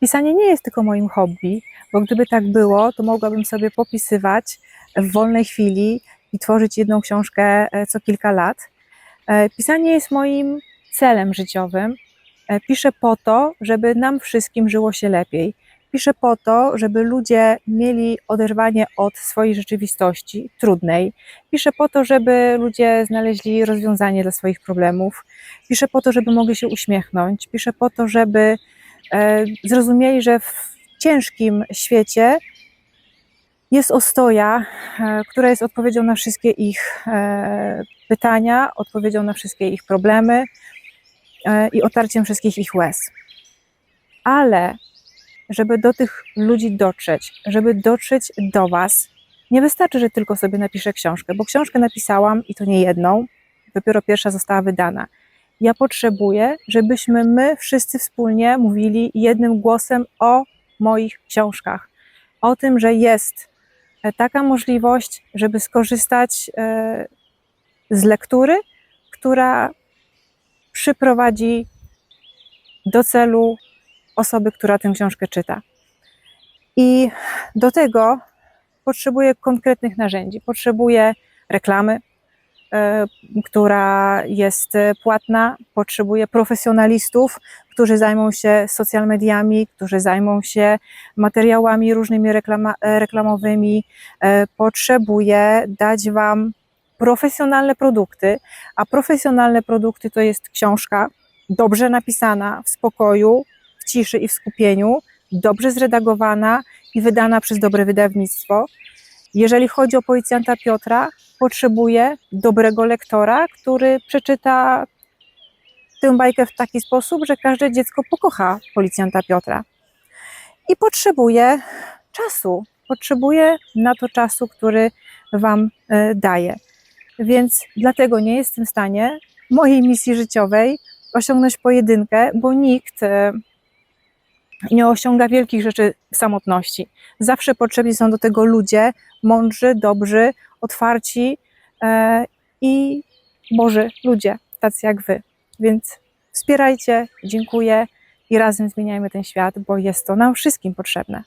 Pisanie nie jest tylko moim hobby, bo gdyby tak było, to mogłabym sobie popisywać w wolnej chwili i tworzyć jedną książkę e, co kilka lat. E, Pisanie jest moim celem życiowym. E, Piszę po to, żeby nam wszystkim żyło się lepiej. Piszę po to, żeby ludzie mieli oderwanie od swojej rzeczywistości trudnej. Piszę po to, żeby ludzie znaleźli rozwiązanie dla swoich problemów. Piszę po to, żeby mogli się uśmiechnąć. Piszę po to, żeby zrozumieli, że w ciężkim świecie jest ostoja, e, która jest odpowiedzią na wszystkie ich e, pytania, odpowiedzią na wszystkie ich problemy e, i otarciem wszystkich ich łez. Ale żeby do tych ludzi dotrzeć, żeby dotrzeć do Was, nie wystarczy, że tylko sobie napiszę książkę, bo książkę napisałam i to nie jedną, dopiero pierwsza została wydana. Ja potrzebuję, żebyśmy my wszyscy wspólnie mówili jednym głosem o moich książkach. O tym, że jest e, taka możliwość, żeby skorzystać e, z lektury, która przyprowadzi do celu osoby, która tę książkę czyta. I do tego potrzebuję konkretnych narzędzi. Potrzebuję reklamy, która jest e, płatna, potrzebuję profesjonalistów, którzy zajmą się social mediami, którzy zajmą się materiałami różnymi reklama, e, reklamowymi. E, Potrzebuję dać Wam profesjonalne produkty, a profesjonalne produkty to jest książka dobrze napisana, w spokoju, w ciszy i w skupieniu, dobrze zredagowana i wydana przez dobre wydawnictwo. Jeżeli chodzi o policjanta Piotra, potrzebuję dobrego lektora, który przeczyta tę bajkę w taki sposób, że każde dziecko pokocha policjanta Piotra. I potrzebuję czasu. Potrzebuję na to czasu, który Wam e, daję. Więc dlatego nie jestem w stanie mojej misji życiowej osiągnąć pojedynkę, bo nikt e, nie osiąga wielkich rzeczy samotności. Zawsze potrzebni są do tego ludzie mądrzy, dobrzy, otwarci e, i Boży ludzie, tacy jak Wy. Więc wspierajcie, dziękuję i razem zmieniajmy ten świat, bo jest to nam wszystkim potrzebne.